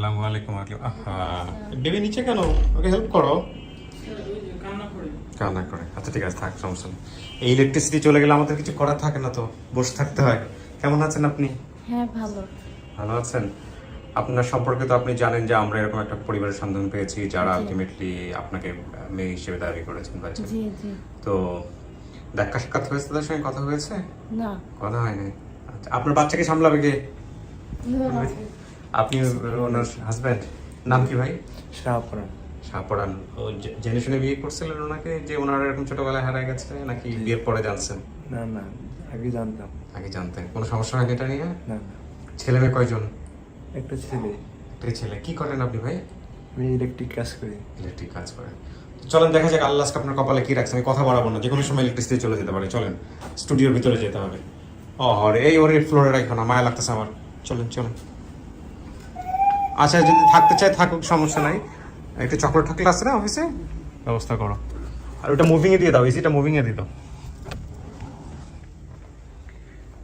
আসসালামু আলাইকুম আহা। বেবি নিচে কেন? ওকে হেল্প করো। কান্না করে। আচ্ছা ঠিক আছে থাক সমস্যা নেই। এই ইলেকট্রিসিটি চলে গেলে আমাদের কিছু করার থাকে না তো বসে থাকতে হয়। কেমন আছেন আপনি? হ্যাঁ ভালো। ভালো আছেন? আপনার সম্পর্কে তো আপনি জানেন যে আমরা এরকম একটা পরিবারের সন্ধান পেয়েছি যারা আলটিমেটলি আপনাকে মেয়ে হিসেবে দাবি করেছেন বাচ্চা জি জি। তো দেখা সাক্ষাৎ হয়েছে তাদের সঙ্গে? কথা হয়েছে? না। কথা হয়নি। আচ্ছা আপনার বাচ্চাকে সামলাবে কে? আপনি ওনার হাজব্যান্ড নাম কি ভাই? শাহপুরান শাহপরান ও জেনে শুনে বিয়ে করছিলেন ওনাকে যে ওনার এরকম ছোটবেলায় হারায় গেছে নাকি বিয়ের পরে জানছেন? না না আগে জানতাম। আগে জানতেন। কোনো সমস্যা হয়নি এটা নিয়ে? না না। ছেলে মেয়ে কয়জন? একটা ছেলে। একটা ছেলে। কি করেন আপনি ভাই? আমি ইলেকট্রিক কাজ করি। ইলেকট্রিক কাজ করেন। চলেন দেখা যাক আল্লাহ আপনার কপালে কি রাখছে। আমি কথা বাড়াবো না। যে কোনো সময় ইলেকট্রিসিটি চলে যেতে পারে। চলেন স্টুডিওর ভিতরে যেতে হবে। ও হরে এই ওর ফ্লোরে রাখো না। মায়া লাগতেছে আমার। চলেন চলেন। আচ্ছা যদি থাকতে চায় থাকুক সমস্যা নাই। একটা চকলেট টকলেট আছে না অফিসে ব্যবস্থা করো। আর ওটা মুভিংয়ে দিয়ে দাও এসিটা মুভিংয়ে দিয়ে দাও।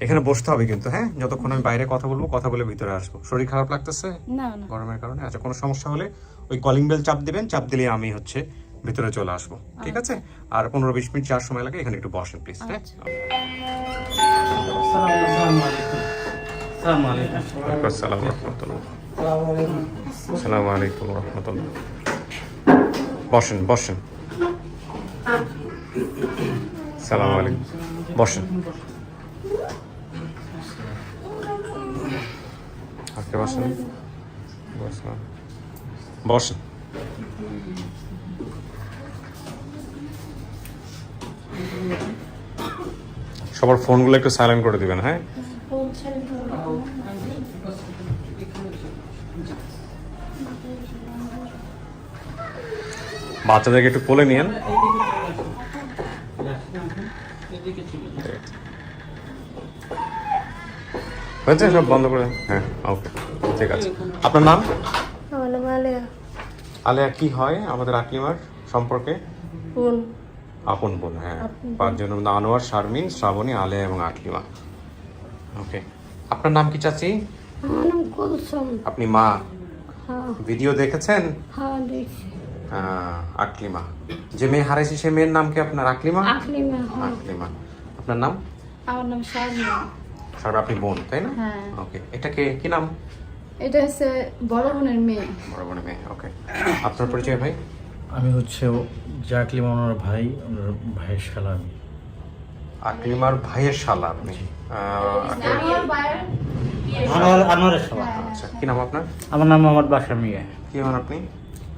এখানে বসতে হবে কিন্তু হ্যাঁ? যতক্ষণ আমি বাইরে কথা বলব কথা বলে ভিতরে আসব। শরীর খারাপ লাগতেছে? না না। গরমের কারণে? আচ্ছা কোনো সমস্যা হলে ওই কলিং বেল চাপ দিবেন চাপ দিলে আমি হচ্ছে ভিতরে চলে আসব। ঠিক আছে? আর পনেরো বিশ মিনিট চার সময় লাগে এখানে একটু বসেন প্লিজ হ্যাঁ? আচ্ছা। আসসালামু রহমতুল্লাহ। আসসালামু আলাইকুম রহমতুল্লাহ। বসেন বসেন। সালাম আলাইকুম। বসেন। বসেন। বসেন বসেন। সবার ফোনগুলো একটু সাইলেন্ট করে দিবেন হ্যাঁ? বাচ্চাদেরকে একটু কোলে নিয়েন। হয়েছে সব বন্ধ করে? হ্যাঁ ওকে ঠিক আছে। আপনার নাম? আলেয়া। কি হয় আমাদের আকলিমার সম্পর্কে? আপন বোন হ্যাঁ। পাঁচজনের মধ্যে আনোয়ার শারমিন শ্রাবণী আলেয়া এবং আকলিমা ওকে আপনার নাম কি চাচি? আপনি মা। হ্যাঁ। ভিডিও দেখেছেন? হ্যাঁ আকলিমা। যে মেয়ে হারাইছে সে মেয়ের নাম কি আপনার? আকলিমা? আকলিমা হ্যাঁ। আকলিমা। আপনার নাম? আমার নাম শারমিন স্যার আপনি বোন তাই না? হ্যাঁ। ওকে এটা কে? কি নাম? এটা হচ্ছে বড় বোনের মেয়ে। বড় বোনের মেয়ে ওকে। আপনার পরিচয় ভাই? আমি হচ্ছে জাকলিম ওনার ভাই ওনার ভাইয়ের শালা আমি। আকলিমার ভাইয়ের শালা আপনি। আনোয়ার আনোয়ারের শালা আচ্ছা কি নাম আপনার? আমার নাম মোহাম্মদ বাসা মিয়া। কি হন আপনি?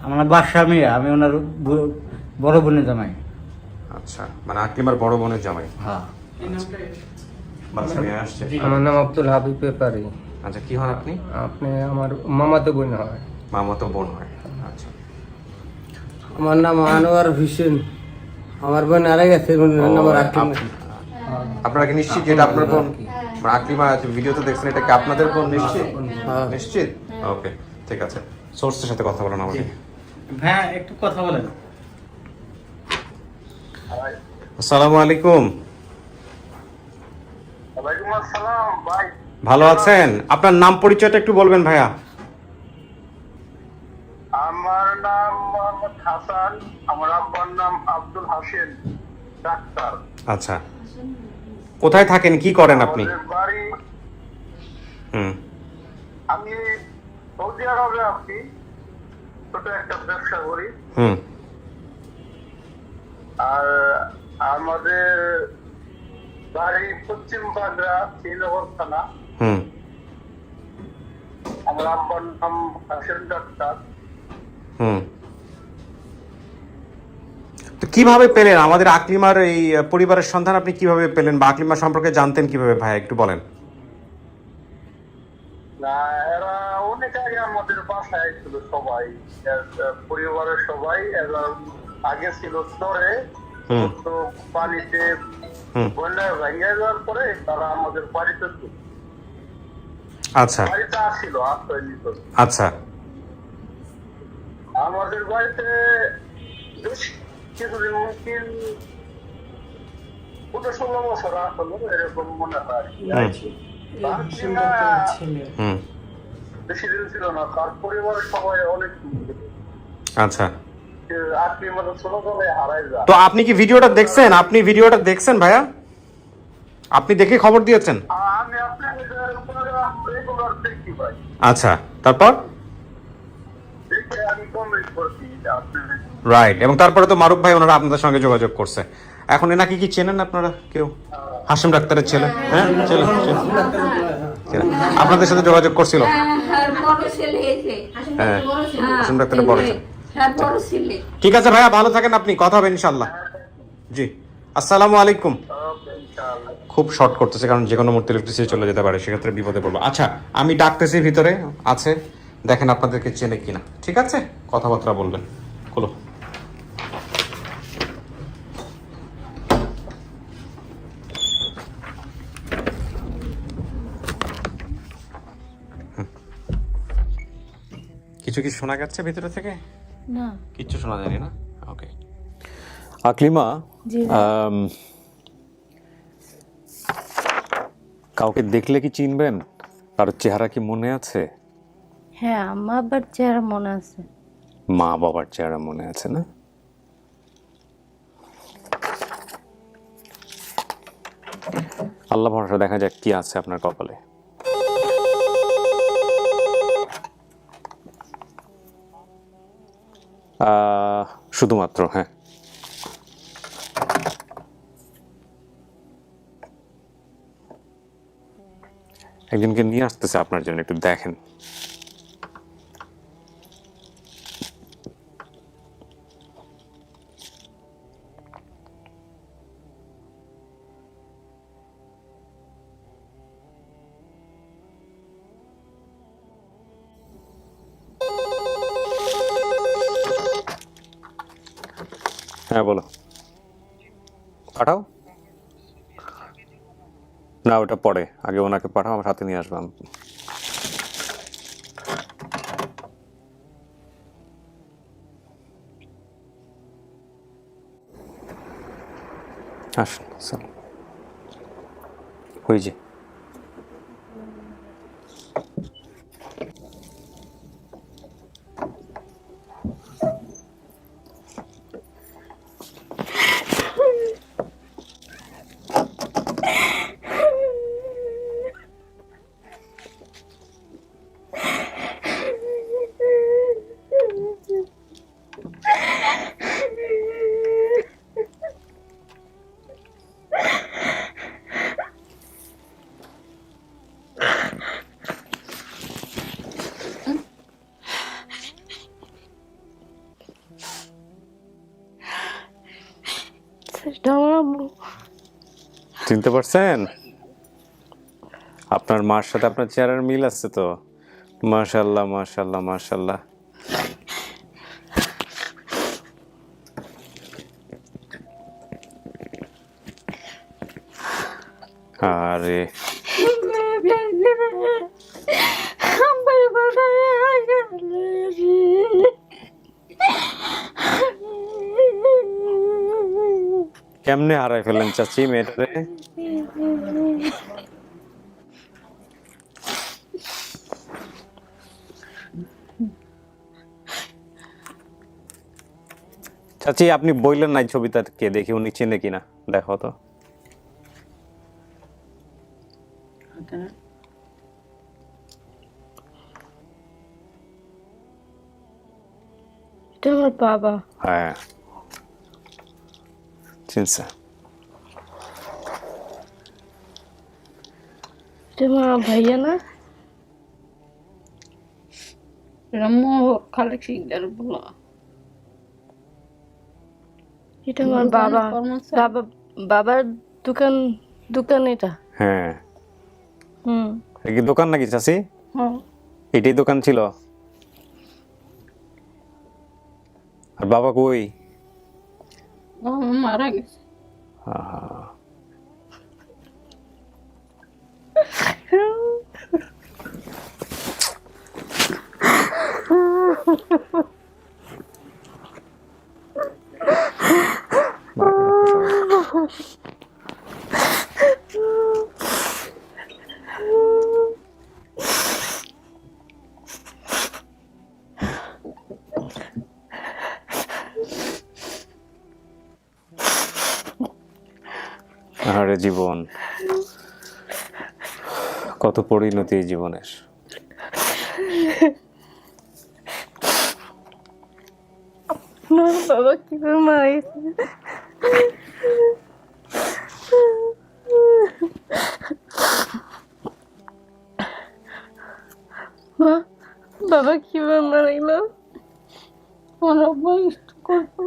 আমার নাম বাসা মিয়া আমি ওনার বড় বোনের জামাই। আচ্ছা মানে আকলিমার বড় বোনের জামাই। হ্যাঁ। বাচ্চা নিয়ে আসছে। আমার নাম আব্দুল হাবিব পেপারি আচ্ছা কি হন আপনি? আপনি আমার মামাতো বোন হয়। মামাতো বোন হয়। আচ্ছা। আমার নাম আনোয়ার হোসেন। আমার বোন আরে গেছে আপনারা কি নিশ্চিত আপনার বোন? আকলিমা ভিডিওতে দেখছেন এটা কি আপনাদের বোন নিশ্চিত? নিশ্চিত? ওকে ঠিক আছে। সোর্সের সাথে কথা বলেন আমাকে হ্যাঁ একটু কথা বলেন। আসসালামু আলাইকুম। ওয়ালাইকুম আসসালাম ভাই। ভালো আছেন? আপনার নাম পরিচয়টা একটু বলবেন ভাইয়া। আমার নাম মোহাম্মদ হাসান আমার আব্বার নাম আব্দুল হাসিন ডাক্তার। আচ্ছা। কোথায় থাকেন কি করেন আপনি? আমাদের বাড়ি হুম। আমি সৌদি আরবে আছি ছোট একটা ব্যবসা করি। হুম। আর আমাদের বাড়ি পশ্চিম বাগড়া শ্রীনগর থানা হুম। আমার আব্বার নাম হাসিন ডাক্তার। হুম। তো কীভাবে পেলেন? আমাদের আকলিমার এই পরিবারের সন্ধান আপনি কীভাবে পেলেন বা আকলিমা সম্পর্কে জানতেন কীভাবে ভাই? একটু বলেন। না এরা অনেক আগে আমাদের বাসায় ছিল সবাই। পরিবারের সবাই। এরা আগে ছিল হুম। তো পানিতে হুম। বন্যায় ভেঙে যাওয়ার পরে তারা আমাদের বাড়িতে। আচ্ছা। বাড়িতে আসছিল আশ্রয় নিত। আচ্ছা। আমাদের বাড়িতে বেশ কিছুদিন মুমকিন পনেরো ষোলো বছর আসলো এরকম মনে হয় বেশি দিন ছিল না তার পরিবারের সবাই অনেক আচ্ছা। মানে তো আপনি কি ভিডিওটা দেখছেন? আপনি ভিডিওটা দেখছেন ভাইয়া? আপনি দেখে খবর দিয়েছেন? আচ্ছা তারপর? আমি কমেন্ট করছি রাইট এবং তারপরে তো মারুফ ভাই ওনারা আপনাদের সঙ্গে যোগাযোগ করছে। এখন এনাকে কি চেনেন আপনারা কেউ? হাসিম ডাক্তারের ছেলে। হ্যাঁ? ছেলে। আপনাদের সাথে যোগাযোগ করছিল? হ্যাঁ এসে হ্যাঁ। হাসিম ডাক্তারের বড় ছেলে। হ্যাঁ বড় ছেলে। ঠিক আছে ভাইয়া ভালো থাকেন আপনি। কথা হবে ইনশাল্লাহ জি। আসসালামু আলাইকুম। খুব শর্ট করতেছে কারণ যে কোনো মুহূর্তে ইলেকট্রিসিটি চলে যেতে পারে সেক্ষেত্রে বিপদে পড়ব। আচ্ছা আমি ডাকতেছি ভিতরে আছে। দেখেন আপনাদেরকে চেনে কিনা। ঠিক আছে? কথাবার্তা বলবেন। খোলো। কিছু কি শোনা যাচ্ছে ভিতরে থেকে? না। কিচ্ছু শোনা যায়নি না? ওকে আকলিমা জি। কাউকে দেখলে কি চিনবেন? কারোর চেহারা কি মনে আছে? হ্যাঁ আমার বাবার চেহারা মনে আছে। মা বাবার চেহারা মনে আছে না? আল্লাহ ভরসা দেখা যাক কি আছে আপনার কপালে। শুধুমাত্র হ্যাঁ। একজনকে নিয়ে আসতেছে আপনার জন্য একটু দেখেন। হ্যাঁ বলো। পাঠাও। না, ওটা পরে। আগে ওনাকে পাঠাও, আমার সাথে নিয়ে আসবাম আসুন ওই যে চিনতে পারছেন? আপনার মার সাথে আপনার চেহারার মিল আছে তো? মাশাল্লাহ মাশাল্লাহ মাশাল্লাহ আরে আমার বাসায় গেলে কেমনে হারাই ফেলেন চাচি মেয়েটারে? চাচি আপনি বললেন নাই ছবিটা কে দেখি উনি চেনে কিনা? দেখো তো। এটা আমার বাবা। হ্যাঁ। এটা ভাইয়া না খালে বলা। এটা আমার বাবা বাবা বাবার দোকান দোকান এটা? হ্যাঁ। হুম। এটা কি দোকান নাকি চাচি? হ্যাঁ। এটাই দোকান ছিল। আর বাবা কই? 어, 엄마 알아야겠어. 아. পরিণতি এই জীবনের। আমার বাবা কীভাবে মারা গেছে মা, বাবা কীভাবে মারা গেল ওরা বয়স করতো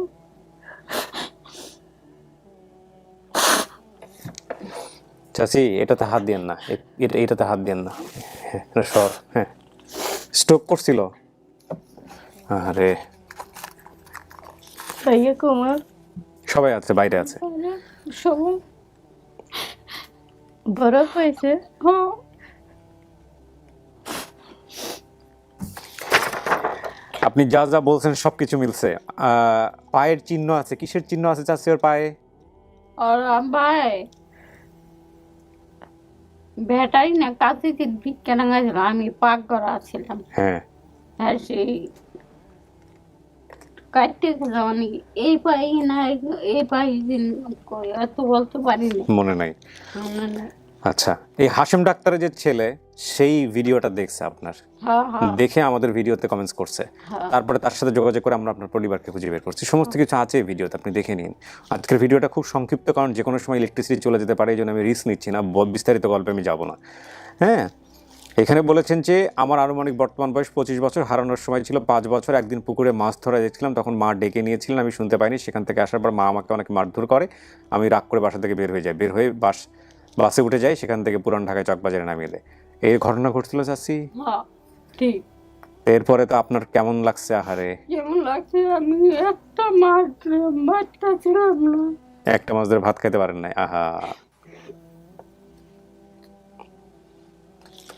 চাচি এটাতে হাত দিয়েন না। এটা এটাতে হাত দিয়েন না। এটা সর হ্যাঁ। স্ট্রোক করছিল? আরে। সবাই আছে বাইরে আছে। সবাই। হয়েছে। হ্যাঁ। আপনি যা যা বলছেন সব কিছু মিলছে। আহ, পায়ের চিহ্ন আছে। কিসের চিহ্ন আছে চাচি ওর পায়ে? আর ভাই বেটাই না কাছে ভিক্ষা নাঙ্গা ছিল আমি পাক করা ছিলাম। হ্যাঁ। আর সেই কাটতে গেল অনেক এই পাই না এই পাই দিন এত বলতে পারি না মনে নাই। মনে নাই। আচ্ছা এই হাসিম ডাক্তারের যে ছেলে সেই ভিডিওটা দেখছে আপনার। হ্যাঁ হ্যাঁ। দেখে আমাদের ভিডিওতে কমেন্টস করছে। হ্যাঁ। তারপরে তার সাথে যোগাযোগ করে আমরা আপনার পরিবারকে খুঁজে বের করছি। সমস্ত কিছু আছে এই ভিডিওতে আপনি দেখে নিন। আজকের ভিডিওটা খুব সংক্ষিপ্ত কারণ যে কোনো সময় ইলেকট্রিসিটি চলে যেতে পারে এই জন্য আমি রিস্ক নিচ্ছি না। বিস্তারিত গল্পে আমি যাব না। হ্যাঁ? এখানে বলেছেন যে আমার আনুমানিক বর্তমান বয়স পঁচিশ বছর হারানোর সময় ছিল পাঁচ বছর। একদিন পুকুরে মাছ ধরা দেখছিলাম তখন মা ডেকে নিয়েছিলেন আমি শুনতে পাইনি। সেখান থেকে আসার পর মা আমাকে অনেক মারধর করে। আমি রাগ করে বাসা থেকে বের হয়ে যাই। বের হয়ে বাস বাসে উঠে যাই সেখান থেকে পুরান ঢাকায় চকবাজারে নামিয়ে দেয়। এই ঘটনা ঘটছিল হ্যাঁ ঠিক। এরপরে তো আপনার কেমন লাগছে আহারে? যেমন লাগছে? আমি একটা মাছ মাছটা ছিলাম না। একটা মাছ ধরে ভাত খাইতে পারেন নাই আহা।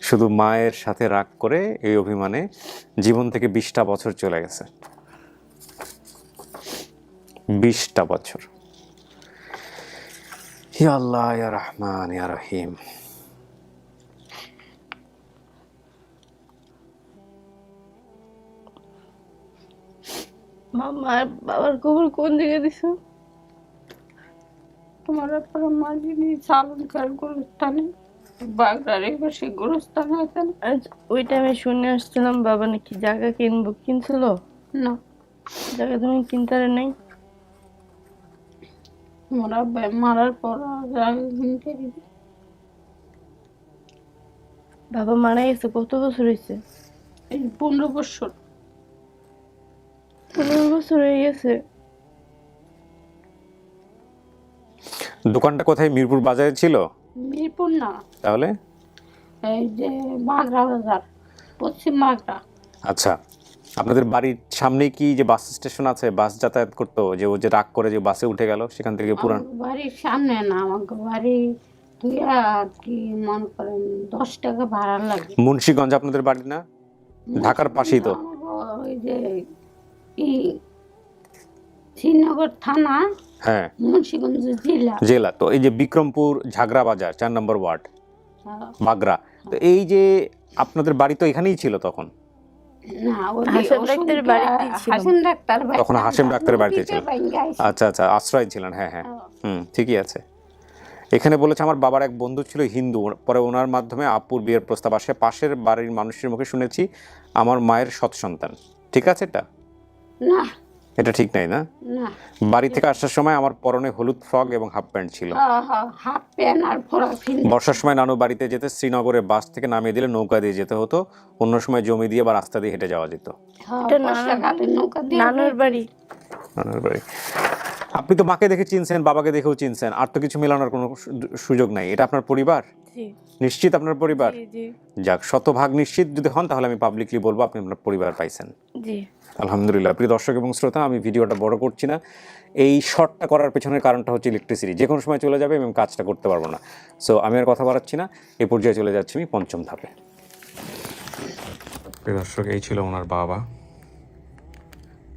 শুধু মায়ের সাথে রাগ করে এই অভিমানে জীবন থেকে বিশটা বছর চলে গেছে। বিশটা বছর। ইয়া আল্লাহ ইয়া রহমান ইয়া রহিম। মা মার বাবার কবর কোন জায়গায় দিছো? তোমার আপনার মাঝিনি চালনকার গুরুস্থানে বাগড়ার এবার সেই গুরুস্থান আছে। না? আজ ওই টাইমে শুনে আসছিলাম বাবা নাকি জায়গা কিনবো কিনছিল? না। জায়গা তুমি কিনতে নাই? তোমার আব্বা মারার পর আগে কিনতে দিবি। বাবা মারা গেছে কত বছর হয়েছে এই পনেরো বছর। বছর হয়ে গেছে। দোকানটা কোথায়? মিরপুর বাজারে ছিল? মিরপুর না। তাহলে? এই যে বাগড়া বাজার পশ্চিম বাগড়া। আচ্ছা। আপনাদের বাড়ির সামনে কি যে বাস স্টেশন আছে বাস যাতায়াত করতো? যে ও যে রাগ করে যে বাসে উঠে গেল সেখান থেকে পুরান আমার বাড়ির সামনে না আমাকে বাড়ি আর কি মনে করেন দশ টাকা ভাড়া লাগে। মুন্সিগঞ্জ আপনাদের বাড়ি না? ঢাকার পাশেই তো। ওই যে শ্রীনগর থানা হ্যাঁ। মুন্সিগঞ্জ জেলা। জেলা। তো এই যে বিক্রমপুর ঝাগড়া বাজার চার নম্বর ওয়ার্ড হ্যাঁ। বাগরা তো এই যে আপনাদের বাড়ি তো এখানেই ছিল তখন? তখন হাসেম ডাক্তারের বাড়িতে ছিল। আচ্ছা আচ্ছা আশ্রয় ছিলেন হ্যাঁ হ্যাঁ। হ্যাঁ। হুম ঠিকই আছে। এখানে বলেছে আমার বাবার এক বন্ধু ছিল হিন্দু। পরে ওনার মাধ্যমে আপুর বিয়ের প্রস্তাব আসে। পাশের বাড়ির মানুষের মুখে শুনেছি আমার মায়ের সৎ সন্তান। ঠিক আছে এটা? না এটা ঠিক নাই না? না। বাড়ি থেকে আসার সময় আমার পরনে হলুদ ফ্রক এবং হাফ প্যান্ট ছিল। হাফ প্যান্ট আর বর্ষার সময় নানু বাড়িতে যেতে শ্রীনগরে বাস থেকে নামিয়ে দিলে নৌকা দিয়ে যেতে হতো। অন্য সময় জমি দিয়ে বা রাস্তা দিয়ে হেঁটে যাওয়া যেত। এটা নানুর- বর্ষাকালে নৌকা দিয়ে নানুর বাড়ি। নানুর বাড়ি। আপনি তো মাকে দেখে চিনছেন বাবাকে দেখেও চিনছেন। আর তো কিছু মেলানোর কোনো সু- সুযোগ নাই। এটা আপনার পরিবার? নিশ্চিত আপনার পরিবার? যাক শতভাগ নিশ্চিত যদি হন তাহলে আমি পাবলিকলি বলব আপনি আপনার পরিবার পাইছেন। আলহামদুলিল্লাহ প্রিয় দর্শক এবং শ্রোতা আমি ভিডিওটা বড় করছি না। এই শর্টটা করার পেছনের কারণটা হচ্ছে ইলেকট্রিসিটি যে কোনো সময় চলে যাবে এবং কাজটা করতে পারব না। সো আমি আর কথা বাড়াচ্ছি না। এই পর্যায়ে চলে যাচ্ছি আমি পঞ্চম ধাপে। প্রিয় দর্শক এই ছিল ওনার বাবা।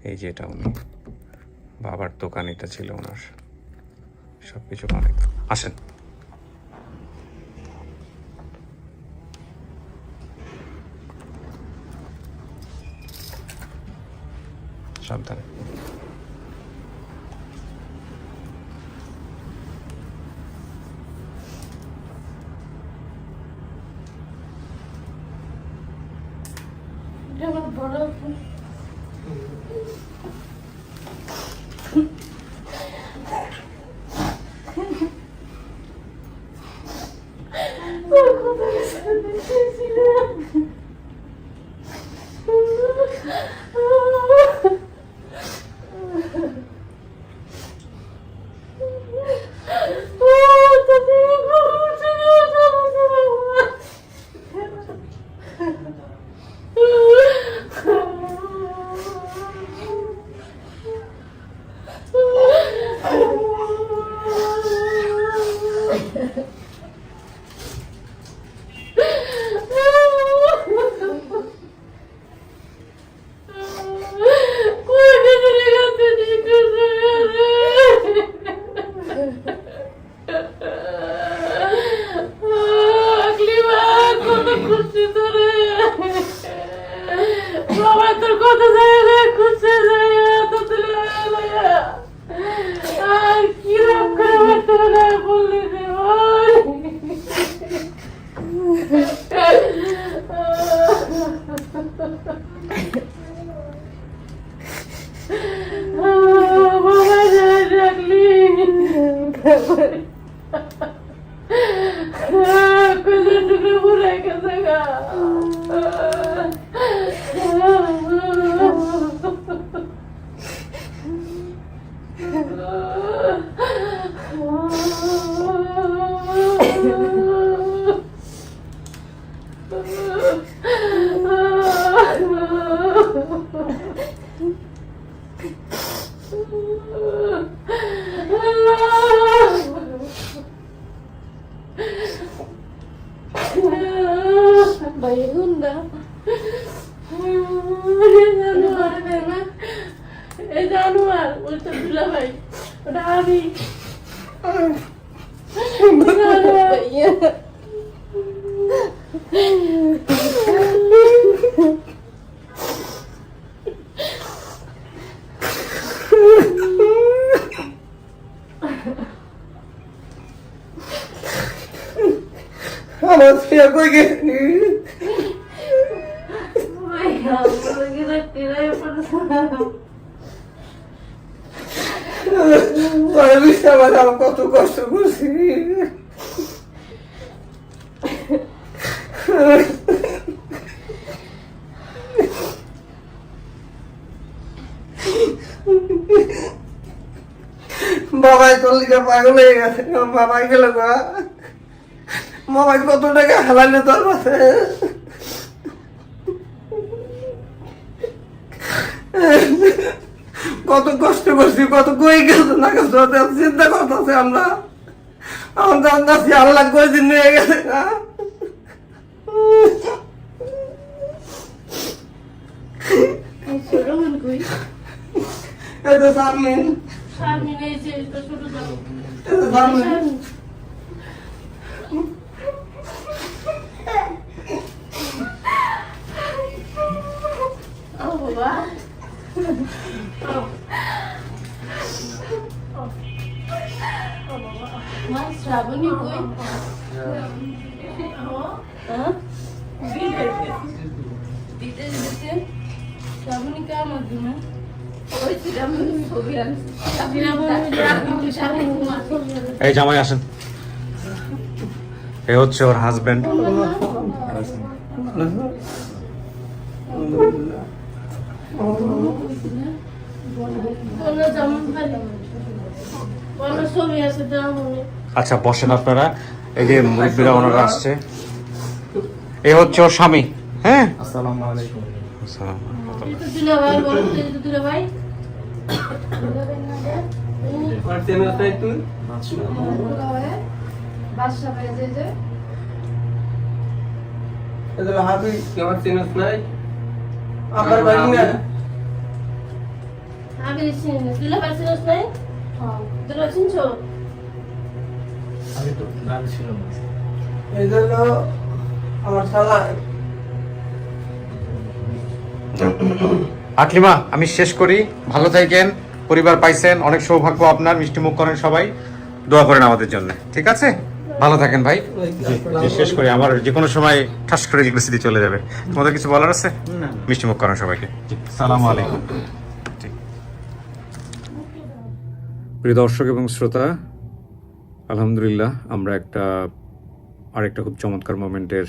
এই যে এটা উনি। বাবার দোকান এটা ছিল ওনার। সব কিছু অনেক। আসেন। something. Yeah, but. বাইগুন্ডা জানোয়ার না এই জানোয়ার ওই তো দুলা ভাই ওটা আমি আমার আমার আমি কত কষ্ট করছি। বাবাই লিখে পাগল হয়ে গেছে বাবাই গেল বাবাই কত টাকা হালালে তোর কাছে। কত কষ্ট করছি কত কই গেছে না গেছে চিন্তা করতেছে আমরা। আমার জানতেছি আল্লাহ কই দিন নিয়ে গেছে না এই তো সামনে। স্বামী নেই যে তো ছোট যাব এই তো সামনে। ও বাবা। মা শ্রাবণী কই বিদেশ গেছে শ্রাবণী কার মাধ্যমে ওই ছবি এই জামাই আসেন। এ হচ্ছে ওর হাজবেন্ড কোনো যেমন ভালো। কোনো ছবি আছে তেমন আচ্ছা বসেন আপনারা। এই যে মুরব্বীরা ওনারা আসছে। এ হচ্ছে ওর স্বামী হ্যাঁ? আসসালামু আলাইকুম। চেনা তাই তুই আমি চিনি নাই। দিলে চিনছো? আমি ছিল এই জন্য আমার শালা আকলিমা আমি শেষ করি। ভালো থাকেন পরিবার পাইছেন অনেক সৌভাগ্য আপনার মিষ্টি মুখ করেন সবাই। দোয়া করেন আমাদের জন্য ঠিক আছে? ভালো থাকেন ভাই। শেষ করি আমার যে কোনো সময় ঠাস করে ইলেকট্রিসিটি চলে যাবে। তোমাদের কিছু বলার আছে? মিষ্টি মুখ করেন সবাইকে। সালাম আলাইকুম। প্রিয় দর্শক এবং শ্রোতা আলহামদুলিল্লাহ, আমরা একটা, আরেকটা খুব চমৎকার মোমেন্টের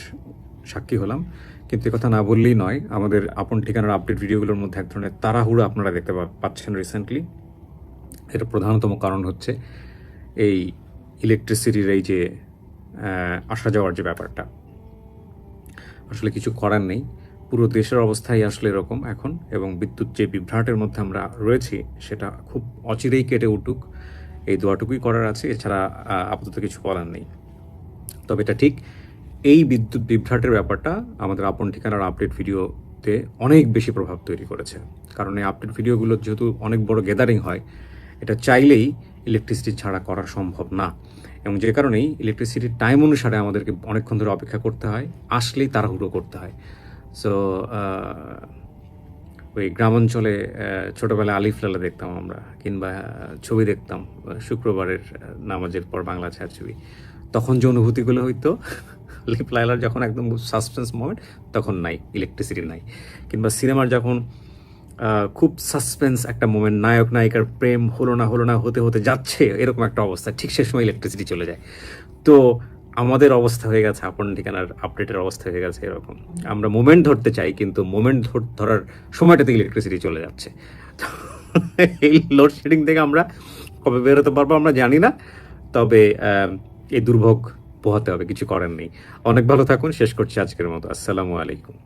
সাক্ষী হলাম। কিন্তু এ কথা না বললেই নয়, আমাদের আপন ঠিকানার আপডেট ভিডিওগুলোর মধ্যে এক ধরনের তাড়াহুড়ো আপনারা দেখতে পাচ্ছেন রিসেন্টলি এর প্রধানতম কারণ হচ্ছে এই ইলেকট্রিসিটির এই যে আসা যাওয়ার যে ব্যাপারটা। আসলে কিছু করার নেই। পুরো দেশের অবস্থাই আসলে এরকম এখন, এবং বিদ্যুৎ যে বিভ্রাটের মধ্যে আমরা রয়েছি, সেটা খুব অচিরেই কেটে উঠুক। এই দোয়াটুকুই করার আছে, এছাড়া আপাতত কিছু করার নেই। তবে এটা ঠিক, এই বিদ্যুৎ বিভ্রাটের ব্যাপারটা আমাদের আপন ঠিকানার আপডেট ভিডিওতে অনেক বেশি প্রভাব তৈরি করেছে। কারণ এই আপডেট ভিডিওগুলো যেহেতু অনেক বড় গ্যাদারিং হয়, এটা চাইলেই ইলেকট্রিসিটি ছাড়া করা সম্ভব না। এবং যে কারণেই ইলেকট্রিসিটির টাইম অনুসারে আমাদেরকে অনেকক্ষণ ধরে অপেক্ষা করতে হয়, আসলেই তাড়াহুড়ো করতে হয়। সো ওই গ্রামাঞ্চলে ছোটবেলায় আলিফ লালা দেখতাম আমরা, কিংবা ছবি দেখতাম শুক্রবারের নামাজের পর বাংলা ছাড় ছবি তখন যে অনুভূতিগুলো হইতো লিপ লাইলার যখন একদম সাসপেন্স মোমেন্ট, তখন নাই, ইলেকট্রিসিটি নাই। কিংবা সিনেমার যখন খুব সাসপেন্স একটা মোমেন্ট, নায়ক, নায়িকার প্রেম হলো না হলো না, হতে হতে যাচ্ছে, এরকম একটা অবস্থা, ঠিক সে সময় ইলেকট্রিসিটি চলে যায়। তো আমাদের অবস্থা হয়ে গেছে, আপন ঠিকানার আপডেটের অবস্থা হয়ে গেছে এরকম। আমরা মোমেন্ট ধরতে চাই, কিন্তু মোমেন্ট ধরার সময়টাতে ইলেকট্রিসিটি চলে যাচ্ছে। এই লোডশেডিং থেকে আমরা কবে বেরোতে পারব আমরা জানি না, তবে এই দুর্ভোগ পোহাতে হবে, কিছু করার নেই। অনেক ভালো থাকুন, শেষ করছি আজকের মতো। আসসালামু আলাইকুম।